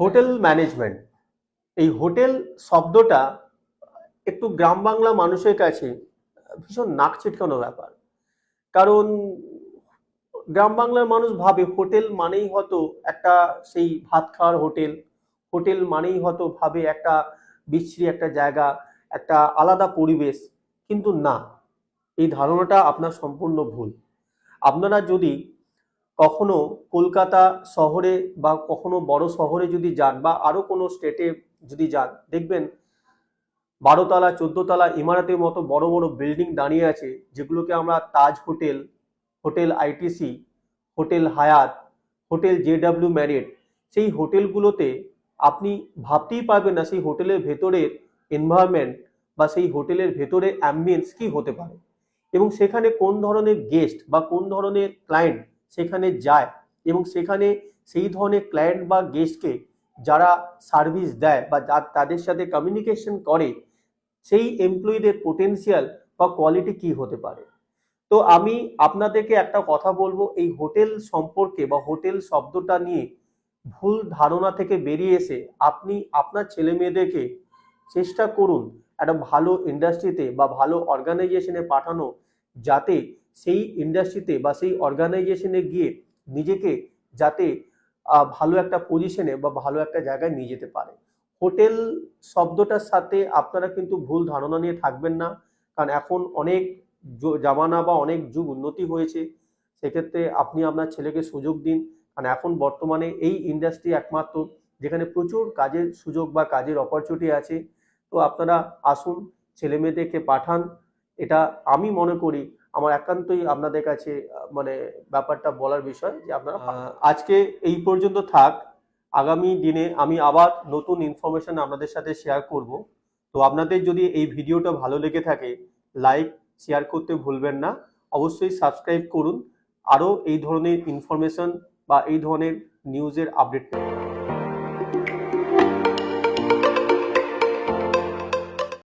Hotel management. এই hotel শব্দটা একটু গ্রাম বাংলা মানুষের কাছে ভীষণ নাক ছিটকানো ব্যাপার। কারণ গ্রাম বাংলার মানুষ ভাবে হোটেল মানেই হয়তো একটা সেই ভাত খাওয়ার হোটেল। হোটেল মানেই হয়তো ভাবে একটা বিশ্রী একটা জায়গা, একটা আলাদা পরিবেশ। কিন্তু না, এই ধারণাটা আপনার সম্পূর্ণ ভুল। আপনারা যদি কখনো কলকাতা শহরে বা কখনো বড় শহরে যদি যান বা আরও কোনো স্টেটে যদি যান, দেখবেন বারোতলা, চোদ্দতলা ইমারতের মতো বড় বড় বিল্ডিং দাঁড়িয়ে আছে যেগুলোকে আমরা Taj hotel hotel ITC hotel Hyatt, hotel JW Marriott সেই হোটেলগুলোতে আপনি ভাবতেই পারবেন না সেই হোটেলের ভেতরের এনভায়রনমেন্ট বা সেই হোটেলের ভেতরে অ্যাম্বিয়েন্স কি হতে পারে এবং সেখানে কোন ধরনের গেস্ট বা কোন ধরনের ক্লায়েন্ট সেখানে যায় এবং সেখানে সেই ধরনের ক্লায়েন্ট বা গেস্টকে যারা সার্ভিস দেয় বা তাদের সাথে কমিউনিকেশন করে, সেই এমপ্লয়ীদের পোটেনশিয়াল বা কোয়ালিটি কি হতে পারে? তো আমি আপনাদেরকে একটা কথা বলব, এই হোটেল সম্পর্কে বা হোটেল শব্দটা নিয়ে ভুল ধারণা থেকে বেরিয়ে এসে আপনি আপনার ছেলে মেয়েদেরকে চেষ্টা করুন একটা ভালো ইন্ডাস্ট্রিতে বা ভালো অর্গানাইজেশনে পাঠানো যাতে সেই ইন্ডাস্ট্রিতে বা সেই অর্গানাইজেশনে গিয়ে নিজেকে যাতে ভালো একটা পজিশনে বা ভালো একটা জায়গায় নিয়ে যেতে পারে। হোটেল শব্দটার সাথে আপনারা কিন্তু ভুল ধারণা নিয়ে থাকবেন না, কারণ এখন অনেক জামানা বা অনেক যুগ উন্নতি হয়েছে। সেক্ষেত্রে আপনি আপনার ছেলেকে সুযোগ দিন, কারণ এখন বর্তমানে এই ইন্ডাস্ট্রি একমাত্র, যেখানে প্রচুর কাজের সুযোগ বা কাজের অপরচুনিটি আছে। তো আপনারা আসুন ছেলে মেয়েদেরকে পাঠান এটা আমি মনে করি আমার একান্তই আপনাদের কাছে মানে ব্যাপারটা বলার বিষয় যে আপনারা। আজকে এই পর্যন্ত থাক আগামী দিনে আমি আবার নতুন ইনফরমেশন আপনাদের সাথে শেয়ার করব। তো আপনাদের যদি এই ভিডিওটা ভালো লেগে থাকে লাইক শেয়ার করতে ভুলবেন না। অবশ্যই সাবস্ক্রাইব করুন। আরও এই ধরনের ইনফরমেশন বা এই ধরনের নিউজের আপডেট